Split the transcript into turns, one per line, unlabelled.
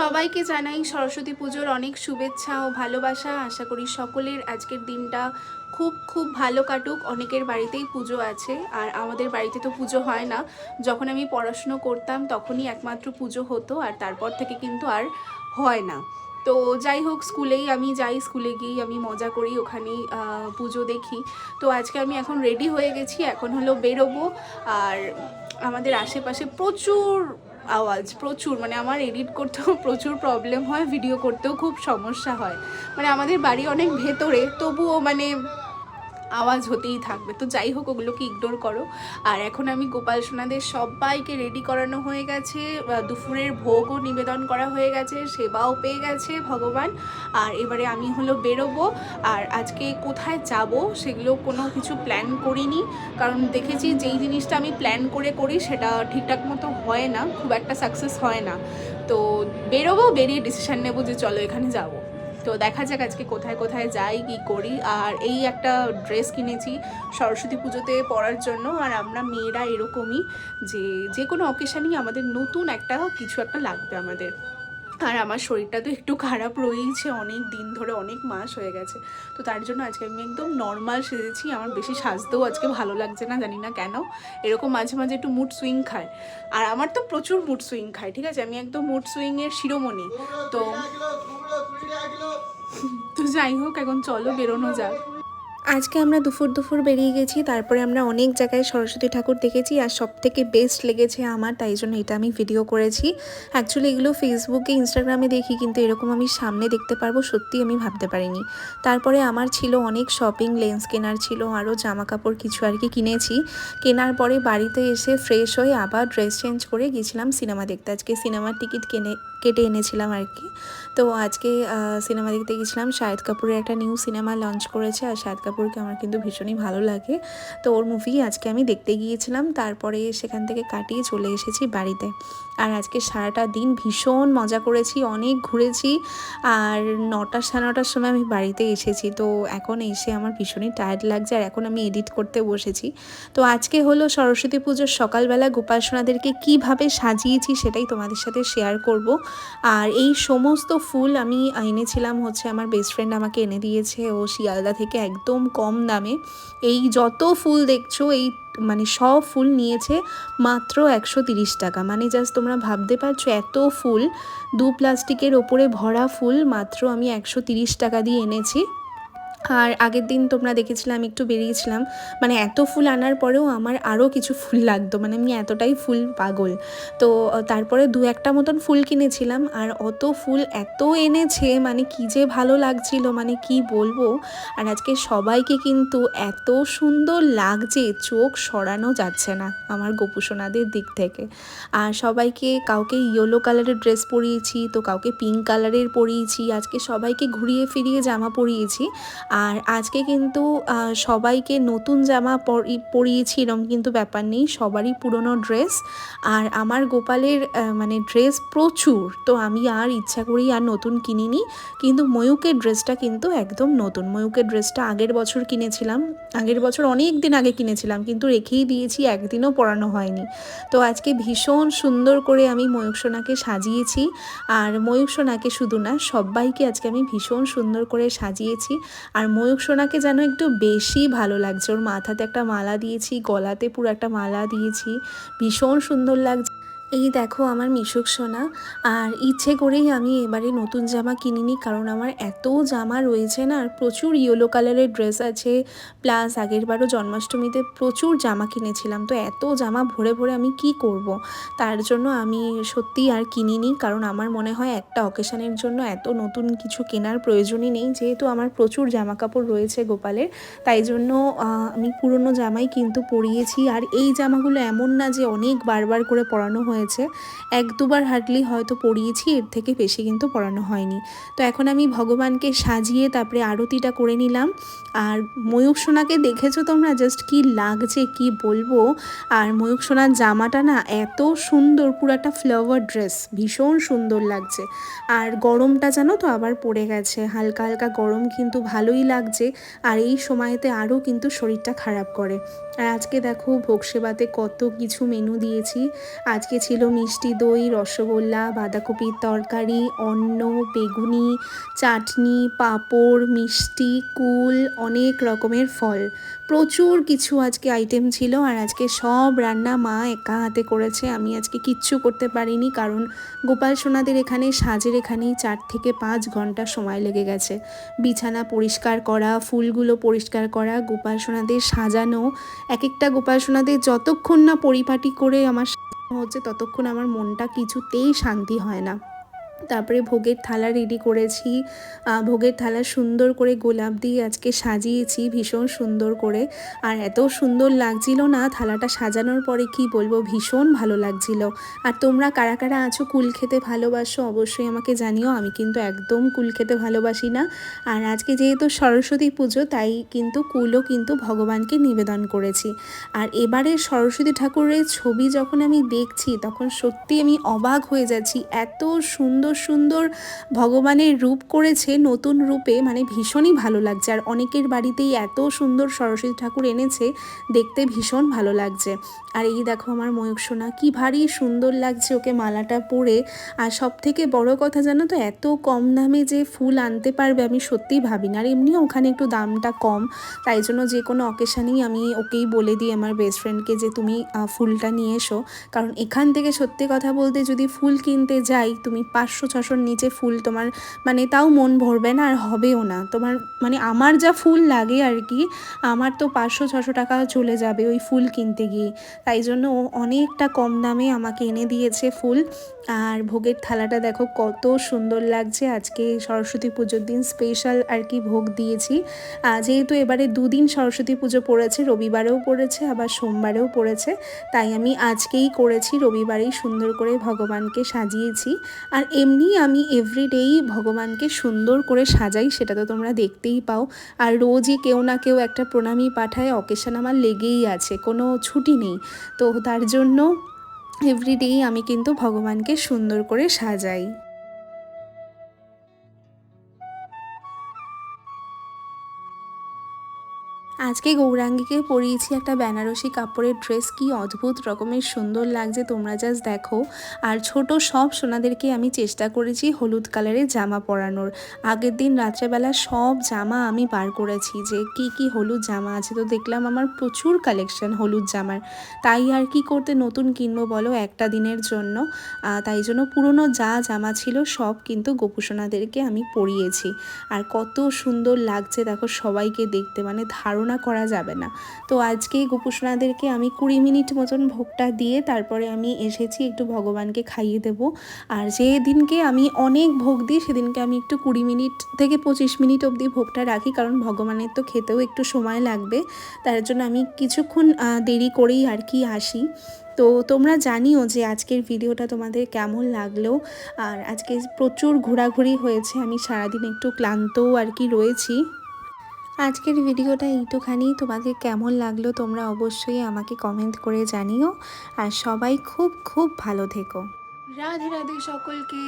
সবাইকে জানাই সরস্বতী পুজোর অনেক শুভেচ্ছা ও ভালোবাসা। আশা করি সকলের আজকের দিনটা খুব খুব ভালো কাটুক। অনেকের বাড়িতেই পুজো আছে, আর আমাদের বাড়িতে তো পুজো হয় না। যখন আমি পড়াশুনো করতাম তখনই একমাত্র পুজো হতো, আর তারপর থেকে কিন্তু আর হয় না। তো যাই হোক, স্কুলেই আমি যাই, স্কুলে গিয়েই আমি মজা করি, ওখানেই পুজো দেখি। তো আজকে আমি এখন রেডি হয়ে গেছি, এখন হলো বেরোবো। আর আমাদের আশেপাশে প্রচুর আওয়াজ, প্রচুর। মানে আমার এডিট করতেও প্রচুর প্রবলেম হয় ভিডিও করতেও খুব সমস্যা হয়। মানে আমাদের বাড়ি অনেক ভেতরে, তবুও মানে আওয়াজ হতেই থাকবে। তো যাই হোক, ওগুলোকে ইগনোর করো। আর এখন আমি গোপাল সোনাদের সবাইকে রেডি করানো হয়ে গেছে। দুপুরের ভোগও নিবেদন করা হয়ে গেছে, সেবাও পেয়ে গেছে ভগবান। আর এবারে আমি হলো বেরোবো। আর আজকে কোথায় যাব সেগুলো কোনো কিছু প্ল্যান করিনি। কারণ দেখেছি যেই জিনিসটা আমি প্ল্যান করে করি সেটা ঠিকঠাক মতো হয় না, খুব একটা সাকসেস হয় না। তো বেরোবো, বেরিয়ে ডিসিশান নেব যে চলো এখানে যাব। তো দেখা যাক আজকে কোথায় কোথায় যাই, কি করি। আর এই একটা ড্রেস কিনেছি সরস্বতী পুজোতে পরার জন্য। আর আমরা মেয়েরা এরকমই যে যে কোনো অকেশানেই আমাদের নতুন একটা কিছু একটা লাগবে আমাদের। আর আমার শরীরটা তো একটু খারাপ রয়েইছে অনেক দিন ধরে, অনেক মাস হয়ে গেছে। তো তার জন্য আজকে আমি একদম নর্মাল সেজেছি। আমার বেশি সাজতেও আজকে ভালো লাগছে না, জানি না কেন। এরকম মাঝে মাঝে একটু মুড সুইং খায়। আর আমার তো প্রচুর মুড সুইং খায়, ঠিক আছে? আমি একদম মুড সুইংয়ের শিরোমণি। তো তো যাই হোক এখন চলো বেরোনো যাক।
আজকে আমরা দুপুর দুপুর বেরিয়ে গেছি তারপরে আমরা অনেক জায়গায় সরস্বতী ঠাকুর দেখেছি আর সব থেকে বেস্ট লেগেছে আমার তাই জন্য এটা আমি ভিডিও করেছি। অ্যাকচুয়ালি এগুলো ফেসবুকে ইনস্টাগ্রামে দেখি কিন্তু এরকম আমি সামনে দেখতে পারব সত্যি আমি ভাবতে পারিনি। তারপরে আমার ছিল অনেক শপিং লেন্স কেনার ছিল আরও জামা কাপড় কিছু আর কি কিনেছি। কেনার পরে বাড়িতে এসে ফ্রেশ হয়ে আবার ড্রেস চেঞ্জ করে গেছিলাম সিনেমা দেখতে। আজকে সিনেমার টিকিট কিনে কেটে এনেছিলাম আর কি। তো আজকে সিনেমা দেখতে গেছিলাম। শাহিদ কাপুরের একটা নিউ সিনেমা লঞ্চ করেছে আর শাহিদ কাপুরকে আমার কিন্তু ভীষণই ভালো লাগে। তো ওর মুভি আজকে আমি দেখতে গিয়েছিলাম। তারপরে সেখান থেকে কাটিয়ে চলে এসেছি বাড়িতে। আর আজকে সারাটা দিন ভীষণ মজা করেছি, অনেক ঘুরেছি। আর নটা সাড়ে নটার সময় আমি বাড়িতে এসেছি। তো এখন এসে আমার ভীষণই টায়ার্ড লাগছে আর এখন আমি এডিট করতে বসেছি। তো আজকে হলো সরস্বতী পুজোর সকালবেলা গোপাল সোনাদেরকে কীভাবে সাজিয়েছি সেটাই তোমাদের সাথে শেয়ার করব। আর এই সমস্ত ফুল আমি এনেছিলাম হচ্ছে আমার বেস্ট ফ্রেন্ড আমাকে এনে দিয়েছে, ও শিয়ালদা থেকে একদম কম দামে। এই যত ফুল দেখছ, এই মানে সব ফুল নিয়েছে মাত্র একশো তিরিশ টাকা। মানে জাস্ট তোমরা ভাবতে পারছ, এত ফুল, দু প্লাস্টিকের ওপরে ভরা ফুল মাত্র আমি একশো তিরিশ টাকা দিয়ে এনেছি। আর আগের দিন তোমরা দেখেছিলে আমি একটু বেরিয়েছিলাম। মানে এত ফুল আনার পরেও আমার আরও কিছু ফুল লাগতো। মানে আমি এতটাই ফুল পাগল। তো তারপরে দু একটা মতন ফুল কিনেছিলাম। আর অত ফুল এত এনেছে মানে কি যে ভালো লাগছিল মানে কি বলব? আর আজকে সবাইকে কিন্তু এত সুন্দর লাগছে, চোখ সরানো যাচ্ছে না আমার গোপুসোনাদের দিক থেকে। আর সবাইকে কাউকে ইয়েলো কালারের ড্রেস পরিয়েছি, তো কাউকে পিঙ্ক কালারের পরিয়েছি, আজকে সবাইকে ঘুরিয়ে ফিরিয়ে জামা পরিয়েছি। আর আজকে কিন্তু সবাইকে নতুন জামা পরি- পরিয়েছি এরম কিন্তু ব্যাপার নেই, সবারই পুরনো ড্রেস। আর আমার গোপালের মানে ড্রেস প্রচুর, তো আমি আর ইচ্ছা করি আর নতুন কিনিনি। কিন্তু ময়ূকের ড্রেসটা কিন্তু একদম নতুন। ময়ূকের ড্রেসটা আগের বছর কিনেছিলাম, আগের বছর অনেক দিন আগে কিনেছিলাম, কিন্তু রেখেই দিয়েছি, একদিনও পরানো হয়নি। তো আজকে ভীষণ সুন্দর করে আমি ময়ূক সোনাকে সাজিয়েছি। আর ময়ূক সোনাকে শুধু না, সবাইকে আজকে আমি ভীষণ সুন্দর করে সাজিয়েছি। আর ময়ূক সোনাকে যেন একটু বেশি ভালো লাগছে। ওর মাথাতে একটা মালা দিয়েছি, গলাতে পুরো একটা মালা দিয়েছি। ভীষণ সুন্দর লাগছে। এই দেখো আমার মিশুক সোনা। আর ইচ্ছে করেই আমি এবারে নতুন জামা কিনিনি, কারণ আমার এত জামা রয়েছে না, আর প্রচুর ইয়েলো কালারের ড্রেস আছে। প্লাস আগের বারও জন্মাষ্টমীতে প্রচুর জামা কিনেছিলাম, তো এত জামা ভরে ভরে আমি কি করব। তার জন্য আমি সত্যিই আর কিনিনি, কারণ আমার মনে হয় একটা অকেশানের জন্য এত নতুন কিছু কেনার প্রয়োজনই নেই। যেহেতু আমার প্রচুর জামা কাপড় রয়েছে গোপালের, তাই জন্য আমি পুরনো জামাই কিন্তু পরিয়েছি। আর এই জামাগুলো এমন না যে অনেক বারবার করে পরানো হয়েছে। এক দুবার হার্ডলি হয়তো পরিয়েছি এর থেকে বেশি কিন্তু পরানো হয়নি। তো এখন আমি ভগবানকে সাজিয়ে তারপরে আরতিটা করে নিলাম। আর ময়ূক সোনাকে দেখেছ তোমরা? জাস্ট কি লাগছে, কি বলব? আর ময়ূক সোনার জামাটা না এত সুন্দর, পুরো একটা ফ্লাওয়ার ড্রেস ভীষণ সুন্দর লাগছে। আর গরমটা জানো তো আবার পড়ে গেছে। হালকা হালকা গরম কিন্তু ভালোই লাগছে। আর এই সময়তে আরও কিন্তু শরীরটা খারাপ করে। আর আজকে দেখো ভোগ সেবাতে কত কিছু মেনু দিয়েছি। আজকে ছিল মিষ্টি দই, রসগোল্লা, বাঁধাকপির তরকারি, অন্ন, বেগুনি, চাটনি, পাঁপড়, মিষ্টি, কুল, অনেক রকমের ফল। প্রচুর কিছু আজকে আইটেম ছিল আর আজকে সব রান্না মা একা হাতে করেছে। আমি আজকে কিচ্ছু করতে পারিনি কারণ গোপাল সোনাদের এখানে সাজের এখানেই চার থেকে পাঁচ ঘণ্টা সময় লেগে গেছে। বিছানা পরিষ্কার করা, ফুলগুলো পরিষ্কার করা, গোপাল সোনাদের সাজানো এক একটা গোপাল সোনাদের যতক্ষণ না পরিপাটি করে আমার হচ্ছে ততক্ষণ আমার মনটা কিছুতেই শান্তি হয় না। তারপরে ভোগের থালা রেডি করেছি। ভোগের থালা সুন্দর করে গোলাপ দিয়ে আজকে সাজিয়েছি, ভীষণ সুন্দর করে। আর এত সুন্দর লাগছিল না থালাটা সাজানোর পরে, কি বলব, ভীষণ ভালো লাগছিল। আর তোমরা কারা কারা আছো, কুল খেতে ভালোবাসো অবশ্যই আমাকে জানিও, আমি কিন্তু একদম কুল খেতে ভালোবাসি না। আর আজকে যেহেতু সরস্বতী পুজো, তাই কিন্তু কুলও কিন্তু ভগবানকে নিবেদন করেছি। আর এবারে সরস্বতী ঠাকুরের ছবি যখন আমি দেখছি, তখন সত্যি আমি অবাক হয়ে যাচ্ছি। এত সুন্দর সুন্দর ভগবানের রূপ করেছে, নতুন রূপে মানে ভীষণই ভালো লাগছে। আর অনেকের বাড়িতেই এত সুন্দর সরস্বতী ঠাকুর এনেছে, দেখতে ভীষণ ভালো লাগছে। আর এই দেখো আমার ময়ূক সোনা, কি ভারী সুন্দর লাগছে ওকে মালাটা পরে। আর সব থেকে বড় কথা জানো তো, এত কম দামে যে ফুল আনতে পারবে আমি সত্যিই ভাবি না। আর এমনি ওখানে একটু দামটা কম, তাই জন্য যে কোনো অকেশানেই আমি ওকেই বলে দিই আমার বেস্ট ফ্রেন্ডকে যে তুমি ফুলটা নিয়ে এসো। কারণ এখান থেকে সত্যি কথা বলতে যদি ফুল কিনতে যাই, তুমি পাঁচশো ছশোর নিচে ফুল তোমার মানে তাও মন ভরবে না আর হবেও না। তোমার মানে আমার যা ফুল লাগে আর কি, আমার তো পাঁচশো, ছশো টাকা চলে যাবে ওই ফুল কিনতে গিয়ে। তাই জন্য ও অনেকটা কম দামে আমাকে এনে দিয়েছে ফুল। আর ভোগের থালাটা দেখো কত সুন্দর লাগছে। আজকে সরস্বতী পুজোর দিন স্পেশাল আর কি ভোগ দিয়েছি। যেহেতু এবারে দুদিন সরস্বতী পুজো পড়েছে, রবিবারেও পড়েছে, আবার সোমবারেও পড়েছে। তাই আমি আজকেই করেছি, রবিবারেই সুন্দর করে ভগবানকে সাজিয়েছি। আর এমনি আমি এভরিডেই ভগবানকে সুন্দর করে সাজাই, সেটা তো তোমরা দেখতেই পাও। আর রোজই কেউ না কেউ একটা প্রণামী পাঠায় অকেশন আমার লেগেই আছে, কোনো ছুটি নেই। তো তার জন্য এভরিডেই আমি কিন্তু ভগবানকে সুন্দর করে সাজাই। আজকে গৌরাঙ্গীকে পরিয়েছি একটা বেনারসি কাপড়ের ড্রেস কি অদ্ভুত রকমের সুন্দর লাগছে তোমরা জাস্ট দেখো। আর ছোট সব সোনাদেরকে আমি চেষ্টা করেছি হলুদ কালারের জামা পরানোর। আগের দিন রাত্রেবেলা সব জামা আমি বার করেছি যে কি কি হলুদ জামা আছে। তো দেখলাম আমার প্রচুর কালেকশন হলুদ জামার। তাই আর কি করতে নতুন কিনবো বলো একটা দিনের জন্য। তাই জন্য পুরনো যা জামা ছিল সব কিন্তু গোপুসোনাদেরকে আমি পরিয়েছি। আর কত সুন্দর লাগছে দেখো সবাইকে দেখতে। মানে ধারণা করা যাবে না। তো আজকে গোপুসোনাদেরকে আমি কুড়ি মিনিট মতন ভোগটা দিয়ে তারপরে আমি এসেছি একটু ভগবানকে খাইয়ে দেব। আর যে দিনকে আমি অনেক ভোগ দিই, সেদিনকে আমি একটু কুড়ি মিনিট থেকে পঁচিশ মিনিট অবধি ভোগটা রাখি, কারণ ভগবানের তো খেতেও একটু সময় লাগবে। তার জন্য আমি কিছুক্ষণ দেরি করেই আর কি আসি। তো তোমরা জানিও যে আজকের ভিডিওটা তোমাদের কেমন লাগল। আর আজকে প্রচুর ঘোরাঘুরি হয়েছে, আমি সারাদিন একটু ক্লান্তও আর কি রয়েছি। আজকের ভিডিওটা একটুখানি তোমাদের কেমন লাগল তোমরা অবশ্যই আমাকে কমেন্ট করে জানিও। আর সবাই খুব খুব ভালো থেকো।
রাধে রাধে সকলকে।